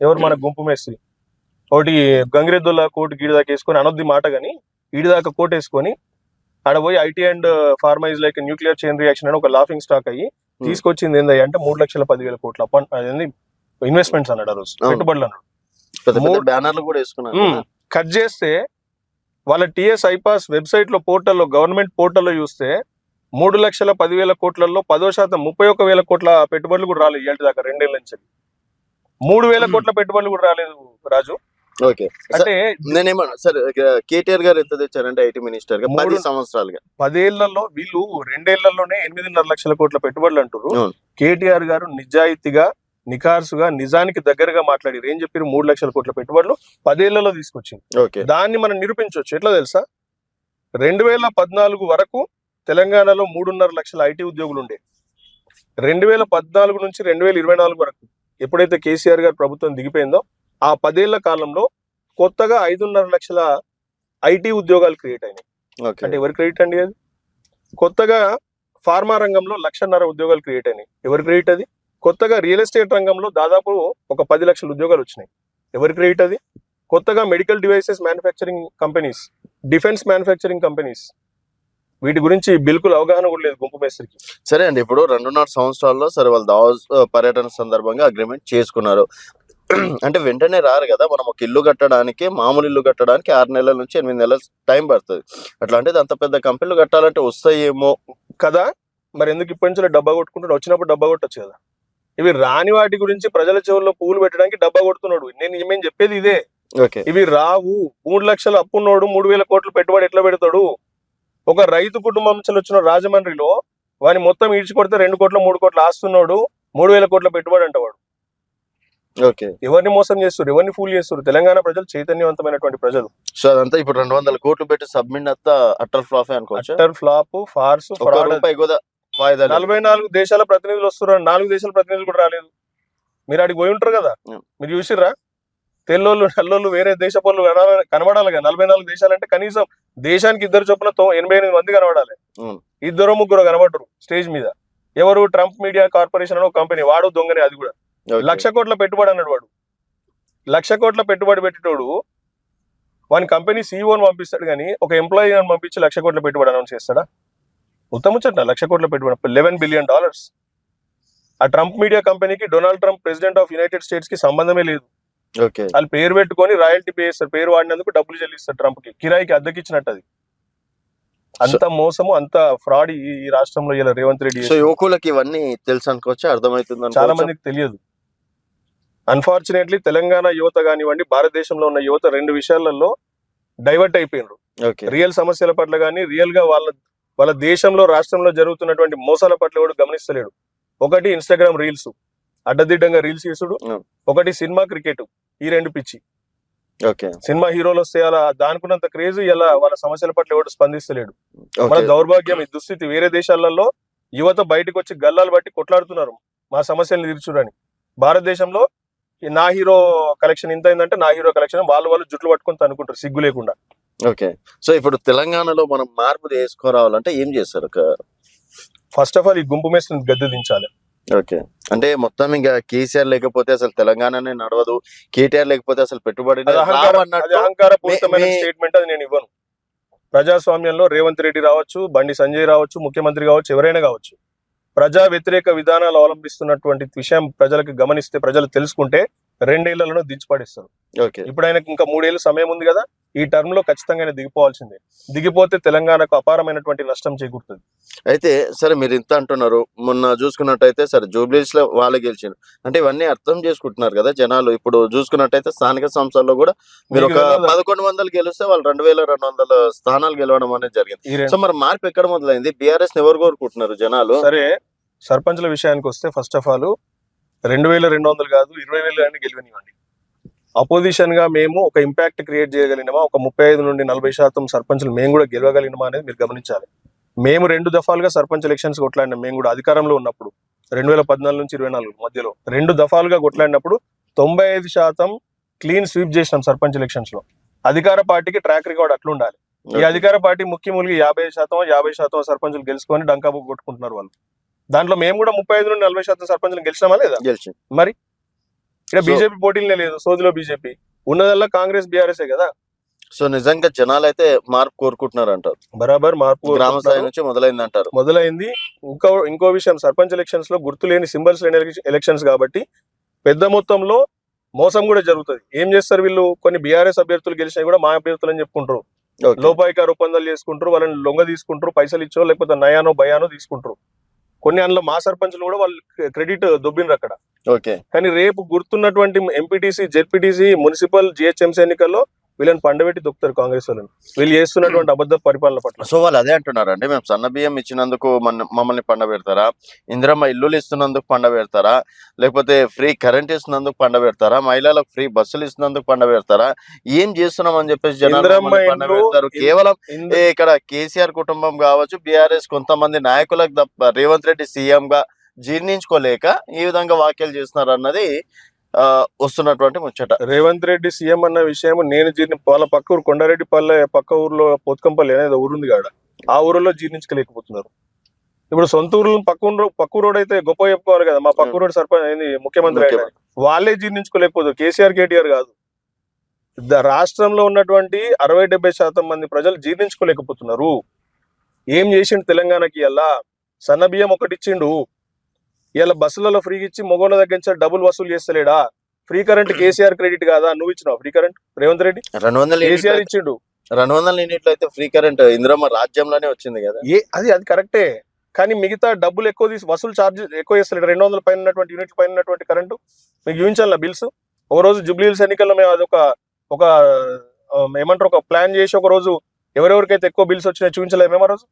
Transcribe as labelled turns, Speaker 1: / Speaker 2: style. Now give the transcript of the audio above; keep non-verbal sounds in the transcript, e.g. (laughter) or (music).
Speaker 1: ఎవరు మన గుంపు మేస్త్రి ఒకటి గంగిరెద్దుల కోటు గీడి దాకా వేసుకొని అనొద్ది మాట కానీ ఈడి దాకా కోట్ వేసుకొని ఆడ పోయి IT and pharma is like nuclear chain reaction అని ఒక లాఫింగ్ స్టాక్ అయ్యి తీసుకొచ్చింది ఏంది అంటే మూడు లక్షల పదివేల కోట్ల అదేంది ఇన్వెస్ట్మెంట్స్ అన్నాడు ఆ రోజు. పెట్టుబడులు అన్నాడు
Speaker 2: బ్యానర్లు కూడా. కదా.
Speaker 1: కట్ చేస్తే వాళ్ళ టిఎస్ ఐపాస్ వెబ్సైట్లో పోర్టల్లో గవర్నమెంట్ పోర్టల్లో చూస్తే మూడు లక్షల పదివేల కోట్లలో పదో శాతం ముప్పై ఒక్క వేల కోట్ల పెట్టుబడులు కూడా రాలేదు ఇవాళ దాకా రెండేళ్ళ నుంచి మూడు వేల కోట్ల పెట్టుబడులు కూడా రాలేదు రాజు.
Speaker 2: ఓకే.
Speaker 1: అంటే
Speaker 2: నేనేమన్నా సరే కేటీఆర్ గారు ఎంత తెచ్చారంటే ఐటీ మినిస్టర్గా పది సంవత్సరాలుగా.
Speaker 1: పదేళ్ళలో వీళ్ళు రెండేళ్ళలోనే ఎనిమిదిన్నర లక్షల కోట్ల పెట్టుబడులు అంటారు. కేటీఆర్ గారు నిజాయితీగా నికార్సుగా నిజానికి దగ్గరగా మాట్లాడారు. ఏం చెప్పారు మూడు లక్షల కోట్ల పెట్టుబడులు పదేళ్ళలో తీసుకొచ్చింది.
Speaker 2: ఓకే.
Speaker 1: దాన్ని మనం నిరూపించవచ్చు. ఎట్లా తెలుసా? రెండు వేల పద్నాలుగు వరకు తెలంగాణలో మూడున్నర లక్షల ఐటీ ఉద్యోగులు ఉండే. రెండు వేల పద్నాలుగు నుంచి రెండు వేల ఇరవై నాలుగు వరకు. ఎప్పుడైతే కేసీఆర్ గారు ప్రభుత్వం దిగిపోయిందో ఆ పదేళ్ళ కాలంలో కొత్తగా ఐదున్నర లక్షల ఐటీ ఉద్యోగాలు క్రియేట్ అయినాయి.
Speaker 2: ఓకే.
Speaker 1: అంటే ఎవరు క్రెడిట్ అండి అది? కొత్తగా ఫార్మా రంగంలో లక్షన్నర ఉద్యోగాలు క్రియేట్ అయినాయి. ఎవరు క్రెడిట్ అది? కొత్తగా రియల్ ఎస్టేట్ రంగంలో దాదాపు ఒక పది లక్షల ఉద్యోగాలు వచ్చినాయి. ఎవరు క్రెడిట్ అది? కొత్తగా medical devices manufacturing companies defence manufacturing companies వీటి గురించి బిల్కుల్ అవగాహన కూడా లేదు గుంపు మేస్త్రికి
Speaker 2: సరే అండి ఇప్పుడు రెండున్నర సంవత్సరాల్లో సరే వాళ్ళు దావోస్ పర్యటన సందర్భంగా అగ్రిమెంట్ చేసుకున్నారు. (clears throat) అంటే వెంటనే రారు కదా మనం ఒక ఇల్లు కట్టడానికి మామూలు ఇల్లు కట్టడానికి ఆరు నెలల నుంచి ఎనిమిది నెలల టైం పడుతుంది. అట్లాంటిది అంత పెద్ద కంపెనీలు కట్టాలంటే వస్తాయేమో.
Speaker 1: కదా మరి ఎందుకు ఇప్పటి నుంచి డబ్బా కొట్టుకుంటాడు వచ్చినప్పుడు డబ్బా కొట్టచ్చు కదా. ఇవి రాని వాటి గురించి ప్రజల చెవుల్లో పువ్వులు పెట్టడానికి డబ్బా కొడుతున్నాడు. నేను మేము చెప్పేది ఇదే.
Speaker 2: ఓకే.
Speaker 1: ఇవి రావు. మూడు లక్షల అప్పున్నోడు మూడు వేల కోట్లు పెట్టుబడి ఎట్లా పెడతాడు? ఒక రైతు కుటుంబం నుంచి వచ్చిన రాజమండ్రిలో వాని మొత్తం ఈడ్చి కొడితే రెండు కోట్ల మూడు కోట్ల ఆస్తున్నాడు మూడు వేల కోట్ల పెట్టుబడి అంటవాడు
Speaker 2: ఓకే.
Speaker 1: ఎవరిని మోసం చేస్తారు ఎవరిని ఫూల్ చేస్తారు తెలంగాణ ప్రజలు చైతన్యవంతమైనటువంటి ప్రజలు.
Speaker 2: సో అదంతా ఇప్పుడు రెండు వందల కోట్లు పెట్టి సబ్మిట్ అంతా అట్టర్ ఫ్లాఫే అనుకోవచ్చు?
Speaker 1: Utter flop farce. నలభై నాలుగు దేశాల ప్రతినిధులు వస్తున్నారు. నాలుగు దేశాల ప్రతినిధులు కూడా రాలేదు. మీరు అడిగి పోయి ఉంటారు కదా. మీరు చూసిర్రా? తెల్లోళ్ళు నల్లోళ్ళు వేరే దేశ పనులు కనబడాలి- కదా. నలభై నాలుగు దేశాలంటే కనీసం దేశానికి ఇద్దరు చొప్పున ఎనభై ఎనిమిది మంది కనబడాలి. ఇద్దరు ముగ్గురు కనబడరు స్టేజ్ మీద. ఎవరు ట్రంప్ మీడియా కార్పొరేషన్ అని ఒక కంపెనీ వాడు దొంగనే అది కూడా. లక్ష కోట్ల పెట్టుబడి అన్నాడు వాడు. లక్ష కోట్ల పెట్టుబడి పెట్టేటోడు వాని కంపెనీ సీఈఓని పంపిస్తాడు కానీ ఒక ఎంప్లాయీ పంపించి లక్ష కోట్ల పెట్టుబడి అనౌన్స్ చేస్తాడా? ఉత్తముచ్చట లక్ష కోట్ల పెట్టుబడి లెవెన్ బిలియన్ డాలర్స్ ఆ ట్రంప్ మీడియా కంపెనీకి Donald Trump president of United స్టేట్స్కి సంబంధమే లేదు. వాళ్ళు పేరు పెట్టుకొని రాయల్టీ పే చేస్తారు. పేరు వాడినందుకు డబ్బులు చెల్లిస్తారు ట్రంప్కి కిరాయికి అద్దెకిచ్చినట్టు అది. అంత మోసము అంత ఫ్రాడ్ ఈ రాష్ట్రంలో ఇలా రేవంత్ రెడ్డి
Speaker 2: సో. యువకులకి ఇవన్నీ తెలుసు అనుకోవచ్చు? అర్థమవుతుంది
Speaker 1: చాలా? మందికి తెలియదు. అన్ఫార్చునేట్లీ తెలంగాణ యువత కానివ్వండి భారతదేశంలో ఉన్న యువత రెండు విషయాలలో డైవర్ట్ అయిపోయినారు.
Speaker 2: ఓకే.
Speaker 1: రియల్ సమస్యల పట్ల కానీ రియల్గా వాళ్ళ వాళ్ళ దేశంలో రాష్ట్రంలో జరుగుతున్నటువంటి మోసాల పట్ల కూడా గమనిస్తలేడు ఒకటి ఇన్స్టాగ్రామ్ రీల్స్ అడ్డదిడ్డంగా రీల్స్ చేసుడు. ఒకటి సినిమా క్రికెట్ ఈ రెండు పిచ్చి.
Speaker 2: ఓకే.
Speaker 1: సినిమా హీరోలు వస్తే అలా దానికున్నంత క్రేజ్ ఇలా వాళ్ళ సమస్యల పట్ల ఎవడు స్పందిస్తలేడు. మన దౌర్భాగ్యం ఈ దుస్థితి వేరే దేశాలలో యువత బయటకు వచ్చి గల్లాలు బట్టి కొట్లాడుతున్నారు. మా సమస్యలను తీర్చుడని భారతదేశంలో ఈ నా హీరో కలెక్షన్ ఇంత అయిందంటే నా హీరో కలెక్షన్ వాళ్ళు వాళ్ళు జుట్లు పట్టుకొని అనుకుంటారు సిగ్గు లేకుండా.
Speaker 2: ఓకే. సో ఇప్పుడు తెలంగాణలో మనం మార్పు తీసుకురావాలంటే ఏం చేస్తారు?
Speaker 1: ఫస్ట్ ఆఫ్ ఆల్ ఈ గుంపు మేస్త్రిని గద్దె దించాలి.
Speaker 2: ఓకే. అంటే మొత్తం ఇంకా కేసీఆర్ లేకపోతే అసలు తెలంగాణనే నడవదు. కేటీఆర్ లేకపోతే అసలు పెట్టుబడి
Speaker 1: అహంకారపూరితమైన స్టేట్మెంట్ అది నేను ఇవ్వను. ప్రజాస్వామ్యంలో రేవంత్ రెడ్డి రావచ్చు బండి సంజయ్ రావచ్చు ముఖ్యమంత్రి కావచ్చు ఎవరైనా కావచ్చు. ప్రజా వ్యతిరేక విధానాలు అవలంబిస్తున్నటువంటి విషయం ప్రజలకు గమనిస్తే ప్రజలు తెలుసుకుంటే రెండేళ్ళలో దించిపడిస్తారు
Speaker 2: ఓకే.
Speaker 1: ఇప్పుడు ఆయనకు ఇంకా మూడేళ్ళు సమయం ఉంది కదా. ఈ టర్మ్లో ఖచ్చితంగా దిగిపోవాల్సిందే. దిగిపోతే తెలంగాణకు అపారమైనటువంటి నష్టం చేకూరుతుంది.
Speaker 2: అయితే సరే మీరు ఇంత అంటున్నారు మొన్న చూసుకున్నట్టయితే సరే జూబ్లీస్లో వాళ్ళు గెలిచారు అంటే ఇవన్నీ అర్థం చేసుకుంటున్నారు కదా జనాలు. ఇప్పుడు చూసుకున్నట్టయితే స్థానిక సంస్థల్లో కూడా మీరు ఒక? పదకొండు వందలు గెలిస్తే వాళ్ళు రెండు వేల రెండు వందల స్థానాలు గెలవడం అనేది జరిగింది. సో మరి మార్పు ఎక్కడ మొదలైంది? బీఆర్ఎస్ ఎవరు కోరుకుంటున్నారు జనాలు?
Speaker 1: సరే సర్పంచ్ల విషయానికి వస్తే ఫస్ట్ ఆఫ్ ఆల్ రెండు వేల రెండు వందలు కాదు ఇరవై వేలు అని గెలివనివ్వండి అపోజిషన్గా మేము ఒక ఇంపాక్ట్ క్రియేట్ చేయగలిగినామా? ఒక ముప్పై ఐదు నుండి నలభై శాతం సర్పంచ్లు మేము కూడా గెలవగలిగినామా అనేది మీరు గమనించాలి. మేము రెండు దఫాలుగా సర్పంచ్ ఎలక్షన్స్ కొట్లాడినాం. మేము కూడా అధికారంలో ఉన్నప్పుడు రెండు వేల పద్నాలుగు నుంచి ఇరవై నాలుగు మధ్యలో రెండు దఫాలుగా కొట్లాడినప్పుడు తొంభై ఐదు శాతం క్లీన్ స్వీప్ చేసినాం సర్పంచ్ ఎలక్షన్స్లో. అధికార పార్టీకి ట్రాక్ రికార్డ్ అట్లుండాలి ఈ అధికార పార్టీ ముఖ్యములుగా యాభై శాతం యాభై శాతం సర్పంచులు గెలుచుకొని డంకా కొట్టుకుంటున్నారు వాళ్ళు. దాంట్లో మేము కూడా ముప్పై ఐదు నుండి నలభై శాతం సర్పంచులు గెలిచినామా లేదా?
Speaker 2: గెలిచి
Speaker 1: మరి? ఇక్కడ బీజేపీ పోటీలనే లేదు సోదిలో బీజేపీ. ఉన్నదల్లా కాంగ్రెస్ బీఆర్ఎస్ కదా?
Speaker 2: సో నిజంగా జనాలు అయితే మార్పు కోరుకుంటున్నారు అంటారు
Speaker 1: బరాబర్ మార్పు
Speaker 2: గ్రామ స్థాయి. నుంచి మొదలైంది అంటారు
Speaker 1: మొదలైంది. ఇంకో ఇంకో విషయం సర్పంచ్ ఎలక్షన్స్లో గుర్తు లేని సింబల్స్ లేని ఎలక్షన్స్ కాబట్టి పెద్ద మొత్తంలో మోసం కూడా జరుగుతుంది. ఏం చేస్తారు వీళ్ళు? కొన్ని బీఆర్ఎస్ అభ్యర్థులు గెలిచినా కూడా మా అభ్యర్థులు అని చెప్పుకుంటారు. లోపాయికారు ఒప్పందాలు చేసుకుంటారు వాళ్ళని లొంగ తీసుకుంటారు పైసలు ఇచ్చో లేకపోతే నయానో భయానో తీసుకుంటారు. కొన్ని అందులో మా సర్పంచ్లు కూడా వాళ్ళు క్రెడిట్ దొబ్బినరు అక్కడ
Speaker 2: ఓకే.
Speaker 1: కానీ రేపు గుర్తున్నటువంటి ఎంపీటీసీ జెడ్పీటీసీ మున్సిపల్ జిహెచ్ఎంసీ ఎన్నికల్లో వీళ్ళని పండబెట్టి దొక్కుతారు కాంగ్రెస్ వాళ్ళని. వీళ్ళు చేస్తున్నటువంటి అబద్ధ పరిపాలన పట్ల.
Speaker 2: సో వాళ్ళు అదే అంటున్నారు అంటే మేము సన్న బియ్యం ఇచ్చినందుకు మన మమ్మల్ని పండబెడతారా? ఇందిరమ్మ ఇల్లులు ఇస్తున్నందుకు పండబెడతారా? లేకపోతే ఫ్రీ కరెంట్ ఇస్తున్నందుకు పండబెడతారా? మహిళలకు ఫ్రీ బస్సులు ఇస్తున్నందుకు పండబెడతారా? ఏం చేస్తున్నాం అని చెప్పేసి జనాలు కేవలం ఇక్కడ కేసీఆర్ కుటుంబం కావచ్చు బీఆర్ఎస్ కొంతమంది నాయకులకు తప్ప రేవంత్ రెడ్డి సీఎం గా జీర్ణించుకోలేక ఈ విధంగా వ్యాఖ్యలు చేస్తున్నారు అన్నది ఆ, వస్తున్నటువంటి ముచ్చట.
Speaker 1: రేవంత్ రెడ్డి సీఎం అన్న విషయం నేను జీర్ణ వాళ్ళ పక్క ఊరు కొండారెడ్డి పల్లె పక్క ఊర్లో పొత్కంపల్లి అనేది ఊరుంది కాడ. ఆ ఊరిలో జీర్ణించుకోలేకపోతున్నారు. ఇప్పుడు సొంత ఊర్లో పక్క ఊరు పక్క ఊరోడు అయితే గొప్ప చెప్పుకోవాలి కదా మా పక్క ఊరోడు సర్పంచ్ ముఖ్యమంత్రి ఆయన వాళ్ళే జీర్ణించుకోలేకపోతారు కేసీఆర్ కేటీఆర్ కాదు. రాష్ట్రంలో ఉన్నటువంటి అరవై డెబ్బై శాతం మంది ప్రజలు జీర్ణించుకోలేకపోతున్నారు. ఏం చేసిండు తెలంగాణకి ఇలా సన్న బియ్యం ఒకటి ఇచ్చిండు. ఇలా బస్సులలో ఫ్రీగా ఇచ్చి మొగోళ్ళ దగ్గర నుంచి డబ్బులు వసూలు చేస్తలేడా? ఫ్రీ కరెంట్ కేసీఆర్ క్రెడిట్ కాదా? నువ్వు ఇచ్చినావు ఫ్రీ కరెంట్ రేవంత్ రెడ్డి?
Speaker 2: రెండు వందల
Speaker 1: కేసీఆర్
Speaker 2: యూనిట్లు
Speaker 1: ఇచ్చిండు.
Speaker 2: రెండు వందల యూనిట్లు అయితే ఫ్రీ కరెంట్ ఇందిరమ్మ రాజ్యంలోనే వచ్చింది కదా.
Speaker 1: ఏ అది అది కరెక్టే కానీ మిగతా డబ్బులు ఎక్కువ తీసి వసూలు ఛార్జ్ ఎక్కువ చేస్తలేడు. రెండు వందల పైన ఉన్నటువంటి యూనిట్ పైన ఉన్నటువంటి కరెంటు మీకు చూపించాలి బిల్స్ ఒక రోజు జూబ్లీహిల్స్ ఎన్నికల్లో మేము అది ఒక ఒక ఏమంటారు ఒక ప్లాన్ చేసి ఒక రోజు ఎవరెవరికైతే ఎక్కువ బిల్స్ వచ్చినాయో చూపించలేము మేము ఆ రోజు?